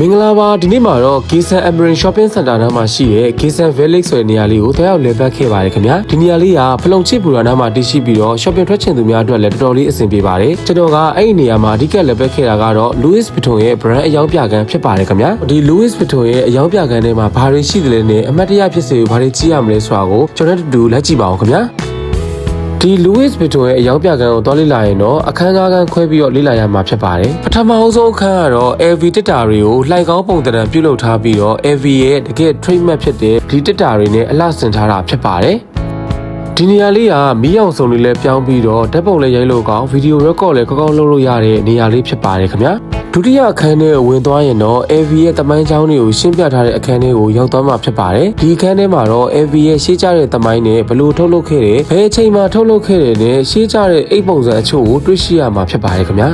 မင်္ဂလာပါဒီနေ့မှာတော့ Gisan Emerald Shopping Center နားမှာရှိတဲ့ Gisan Village ဆိုတဲ့နေရာလေးကိုတွားရောက်လည်ပတ်ခဲ့ပါတယ်ခင်ဗျာဒီနေရာလေးကဖလုံချစ်ပူရာနားမှာတည်ရှိပြီးတော့ shopping ထွက်ချင်သူများအတွက်လည်းတော်တော်လေးအဆင်ပြေပါတယ်ကျွန်တော်ကအဲ့ဒီနေရာမှာအဓိကလည်ပတ်ခဲ့တာကတော့ Louis Vuitton ရဲ့ brand အယောင်ပြခန်းဖြစ်ပါတယ်ခင်ဗျာဒီ Louis Vuitton ရဲ့အယောင်ပြခန်းထဲမှာဘာတွေရှိသလဲနဲ့အမှတ်တရဖြစ်စေကိုဘာတွေကြည့်ရမလဲဆိုတာကိုကျွန်တော်တို့အတူလိုက်ကြည့်ပါအောင်ခင်ဗျာ ဒီ Louis Vuitton ရဲ့အယောင်ပြကန်းကိုသွားလေ့လာရင်တော့အခန်းကားကန်းခွဲပြီးတော့လေ့လာရမှာဖြစ်ပါတယ်။ပထမအဆုံးအခန်းကတော့ LV တက်တာတွေကိုလှိုက်ကောင်းပုံသဏ္ဍာန်ပြုလုပ်ထားပြီးတော့ LV ရဲ့တကယ် trademark ဖြစ်တဲ့ဒီတက်တာတွေနဲ့အလှဆင်ထားတာဖြစ်ပါတယ်။ဒီနေရာလေးကမီးအောင်စုံလေးလည်းပြောင်းပြီးတော့ဓာတ်ပုံလည်းရိုက်လို့ကောင်းဗီဒီယိုရက်ကော့လည်းကောင်းကောင်းလုပ်လို့ရတဲ့နေရာလေးဖြစ်ပါတယ်ခင်ဗျာ ဒုတိယအခန်းထဲကိုဝင်သွားရင်တော့ AV ရဲ့တမိုင်းချောင်းတွေကိုရှင်းပြထားတဲ့အခန်းထဲကိုရောက်သွားမှာဖြစ်ပါတယ်ဒီအခန်းထဲမှာတော့ AV ရဲ့ရှေးကြတဲ့တမိုင်းနဲ့ဘယ်လို့ထုတ်လုပ်ခဲ့တယ်ဘယ်အချိန်မှာထုတ်လုပ်ခဲ့တယ်နဲ့ရှေးကြတဲ့အိတ်ပုံစံအချို့ကိုတွေ့ရှိရမှာဖြစ်ပါတယ်ခင်ဗျာ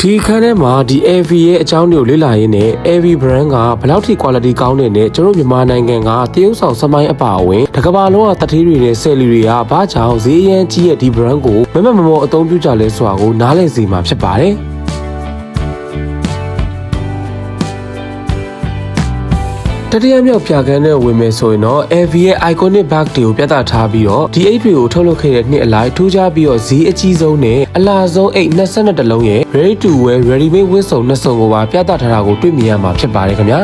ဒီအခန်းထဲမှာဒီ AV ရဲ့အကြောင်းတွေကိုလေ့လာရင်းနဲ့ AV brand ကဘယ်လောက်ထိ quality ကောင်းတယ်နဲ့ကျွန်တော်တို့မြန်မာနိုင်ငံကတရုတ်ဆောင်စမိုင်းအပါအဝင်တစ်ကမ္ဘာလုံးကတတိတွေနဲ့ဆယ်လီတွေကဘာကြောင့်ဈေးရန်ကြီးရဲ့ဒီ brand ကိုမမမမောအသုံးပြုကြလဲဆိုတာကိုနားလည်စေမှာဖြစ်ပါတယ် တတိယမြောက်ပြကန်းနဲ့ဝင်မယ်ဆိုရင်တော့ AV ရဲ့ iconic bag တွေကိုပြသထားပြီးတော့ဒီအိတ်တွေကိုထုတ်လုပ်ခဲ့တဲ့နှစ်အလိုက်ထူးခြားပြီးတော့ဈေးအကြီးဆုံးနဲ့အလားဆုံးအိတ်22တလုံးရဲ့ ready to wear ready made ဝတ်စုံနှစ်စုံကိုပါပြသထားတာကိုတွေ့မြင်ရမှာဖြစ်ပါတယ်ခင်ဗျာ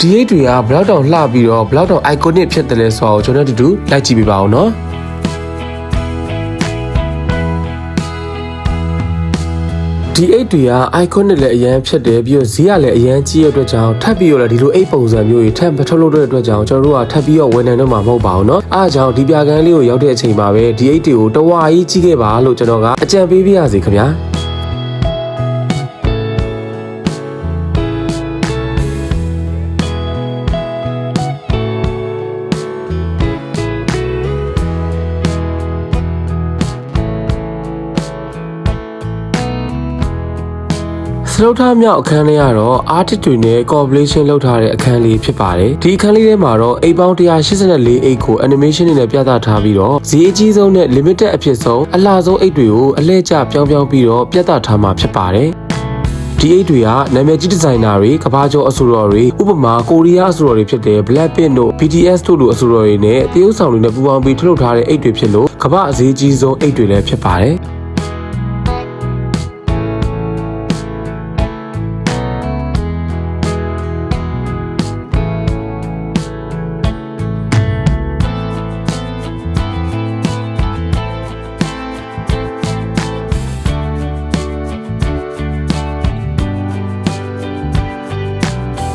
ဒီအိတ်တွေကဘလောက်တောင်လှပြီးတော့ဘလောက်တောင် iconic ဖြစ်တယ်လဲဆိုတာကိုကျွန်တော်တို့အတူတူလိုက်ကြည့်ပြပါအောင်နော် ဒီအိတ်တွေက icon နဲ့လည်းအရန်ဖြစ်တယ်ပြီးတော့ဈေးကလည်းအရန်ကြီးရတဲ့အတွက်ကြောင့်ထပ်ပြီးတော့လည်းဒီလိုအိတ်ပုံစံမျိုးတွေထပ်မထုတ်လို့တဲ့အတွက်ကြောင့်ကျွန်တော်တို့ကထပ်ပြီးတော့ဝန်နိုင်တော့မှာမဟုတ်ပါဘူးเนาะအားကြောင့်ဒီပြကန်းလေးကိုရောက်တဲ့အချိန်မှာပဲဒီအိတ်တွေကိုတဝါကြီးကြီးခဲ့ပါလို့ကျွန်တော်ကအကြံပေးပြရစီခင်ဗျာ စလုတ်ထားမြောက်အခန်းလေးကတော့ artist တွေနဲ့ collaboration လုပ်ထားတဲ့အခန်းလေးဖြစ်ပါတယ်ဒီအခန်းလေးထဲမှာတော့အိမ်ပေါင်း184အိတ်ကို animation တွေနဲ့ပြသထားပြီးတော့ဈေးအကြီးဆုံးနဲ့ limited အဖြစ်ဆုံးအလှဆုံးအိတ်တွေကိုအလှည့်ကျပြောင်းပြောင်းပြီးတော့ပြသထားမှာဖြစ်ပါတယ်ဒီအိတ်တွေကနာမည်ကြီးဒီဇိုင်နာတွေကဘာကျော်အဆိုတော်တွေဥပမာကိုရီးယားအဆိုတော်တွေဖြစ်တဲ့ Blackpink တို့ BTS တို့လိုအဆိုတော်တွေနဲ့တရုတ်ဆောင်တွေနဲ့ပူးပေါင်းပြီးထုတ်လုပ်ထားတဲ့အိတ်တွေဖြစ်လို့ကမ္ဘာအဈေးကြီးဆုံးအိတ်တွေလည်းဖြစ်ပါတယ်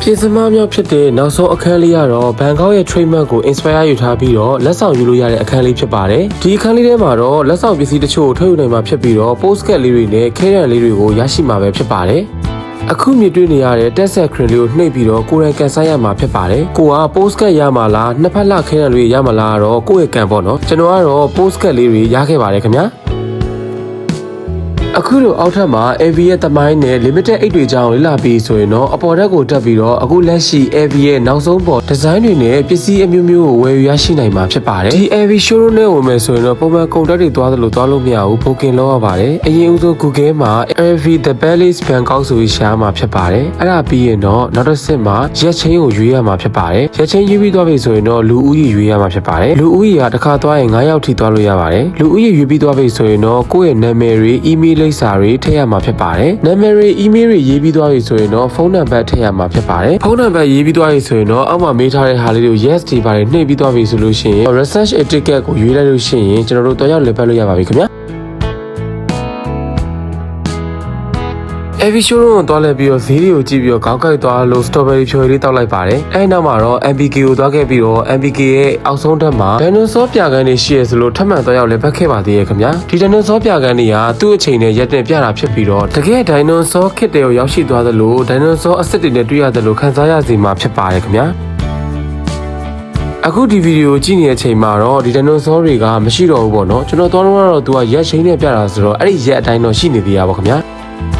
ပြည်စမမြောက်ဖြစ်တဲ့နောက်ဆုံးအခန်းလေးကတော့ဘန်ကောက်ရဲ့ trademark ကို inspire ယူထားပြီးတော့လက်ဆောင်ယူလို့ရတဲ့အခန်းလေးဖြစ်ပါတယ်။ဒီအခန်းလေးထဲမှာတော့လက်ဆောင်ပစ္စည်းတချို့ထုတ်ယူနိုင်မှာဖြစ်ပြီးတော့ postcard လေးတွေနဲ့ခဲရန်လေးတွေကိုရရှိမှာပဲဖြစ်ပါတယ်။အခုမြင်တွေ့နေရတဲ့တက်ဆက်ခရင်လေးကိုနှိပ်ပြီးတော့ကိုယ်တိုင်ကန်ဆန်းရမှာဖြစ်ပါတယ်။ကိုက postcard ရမှာလားနှစ်ဖက်လှခဲရန်လေးရမှာလားတော့ကိုယ့်ရဲ့ကန်ပေါ့နော်။ကျွန်တော်ကတော့ postcard လေးတွေရခဲ့ပါတယ်ခင်ဗျာ။ အခုလိုအောက်ထပ်မှာ AV ရဲ့တမိုင်းနဲ့ limited အိတ်တွေကြောင်းလေ့လာပြီးဆိုရင်တော့အပေါ်ဓာတ်ကိုတက်ပြီးတော့အခုလက်ရှိ AV ရဲ့နောက်ဆုံးပေါ်ဒီဇိုင်းတွေနဲ့ပစ္စည်းအမျိုးမျိုးကိုဝယ်ယူရရှိနိုင်မှာဖြစ်ပါတယ်ဒီ AV showroom နဲ့ဝင်မယ်ဆိုရင်တော့ပုံမှန်ကုန်တက်တွေသွားသလိုသွားလို့မရဘူး booking လုပ်ရပါတယ်အရင်ဦးဆုံး Google မှာ AV The Palace Bangkok ဆိုပြီးရှားမှာဖြစ်ပါတယ်အဲ့ဒါပြီးရင်တော့နောက်တစ်ဆင့်မှာရက်ချင်းကိုရွေးရမှာဖြစ်ပါတယ်ရက်ချင်းရွေးပြီးသွားပြီဆိုရင်တော့လူဦးရေရွေးရမှာဖြစ်ပါတယ်လူဦးရေကတစ်ခါသွားရင်9ယောက်ထိသွားလို့ရပါတယ်လူဦးရေရွေးပြီးသွားပြီဆိုရင်တော့ကိုယ့်ရဲ့နာမည်တွေ email လိပ်စာတွေထည့်ရမှာဖြစ်ပါတယ်နာမည်တွေ email တွေရေးပြီးသွားပြီဆိုရင်တော့ဖုန်းနံပါတ်ထည့်ရမှာဖြစ်ပါတယ်ဖုန်းနံပါတ်ရေးပြီးသွားပြီဆိုရင်တော့အောက်မှာမေးထားတဲ့ဟာလေးတွေကို yes ဒီပါတယ်နှိပ်ပြီးသွားပြီဆိုလို့ရှိရင် research etiquette ကိုရွေးလိုက်လို့ရှိရင်ကျွန်တော်တို့တော့ရောက်လည်ပတ်လို့ရပါပြီခင်ဗျာ Every showroom ကိုသွားလဲပြီးတော့ဈေးတွေကိုကြည့်ပြီးတော့ခေါက်ကိုက်သွားလို့ strawberry ဖြော်ရည်လေးတောက်လိုက်ပါတယ်။အဲဒီနောက်မှာတော့ MBK ကိုသွားခဲ့ပြီးတော့ MBK ရဲ့အောက်ဆုံးထပ်မှာ dinosaur ပြကန်းတွေရှိရဆိုလို့ထပ်မံသွားရောက်လဲပတ်ခဲ့ပါသေးရဲ့ခင်ဗျာ။ဒီ dinosaur ပြကန်းတွေကသူ့အချိန်နဲ့ရက်တင်ပြတာဖြစ်ပြီးတော့တကယ် dinosaur ခစ်တွေကိုရောက်ရှိသွားသလို dinosaur အစ်စ်တွေနဲ့တွေ့ရသလိုခံစားရစီမှာဖြစ်ပါတယ်ခင်ဗျာ။ အခုဒီဗီဒီယိုကြည့်နေတဲ့အချိန်မှာတော့ဒီ dinosaur တွေကမရှိတော့ဘူးပေါ့နော်ကျွန်တော်သွားတော့ကတော့သူကရက်ချင်းနဲ့ပြတာဆိုတော့အဲ့ဒီရက်အတိုင်းတော့ရှိနေသေးရပါခင်ဗျာ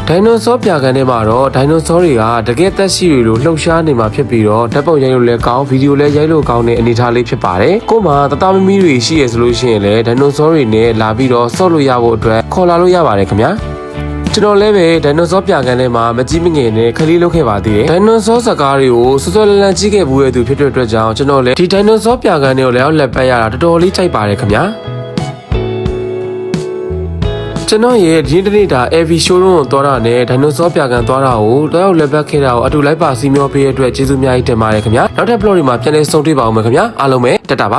ဒိုင်နိုဆောပြကန်းထဲမှာတော့ဒိုင်နိုဆောတွေကတကယ်သက်ရှိတွေလိုလှုပ်ရှားနေမှာဖြစ်ပြီးတော့ဓာတ်ပုံရိုက်လို့လည်းကောင်းဗီဒီယိုလည်းရိုက်လို့ကောင်းတဲ့အနေအထားလေးဖြစ်ပါတယ်ကို့မှာတသားမမီတွေရှိရဆိုလို့ရှိရင်လည်းဒိုင်နိုဆောတွေနဲ့လာပြီးတော့ဆော့လို့ရဖို့အတွက်ခေါ်လာလို့ရပါတယ်ခင်ဗျာ ကျွန်တော်လည်းပဲဒိုင်နိုဆောပြကန်းထဲမှာမကြီးမငယ်နဲ့ခလေးလုပ်ခဲ့ပါသေးတယ်ဒိုင်နိုဆောစကားတွေကိုစောစောလန်လန်ကြီးခဲ့ဘူးရဲ့သူဖြစ်တဲ့အတွက်ကြောင့်ကျွန်တော်လည်းဒီဒိုင်နိုဆောပြကန်းတွေကိုလည်းလက်ပတ်ရတာတော်တော်လေးကြိုက်ပါတယ်ခင်ဗျာကျွန်တော်ရဲ့ဒီနေ့တနေ့တာ AV showroom ကိုသွားတာနဲ့ဒိုင်နိုဆောပြကန်သွားတာကိုတော့ရောက်လက်ပတ်ခဲ့တာကိုအတူလိုက်ပါစီမျောပေးရတဲ့အတွက်ကျေးဇူးအများကြီးတင်ပါတယ်ခင်ဗျာနောက်ထပ် blog တွေမှာပြန်လည်ဆုံတွေ့ပါအောင်မယ်ခင်ဗျာအားလုံးပဲတက်တာပါ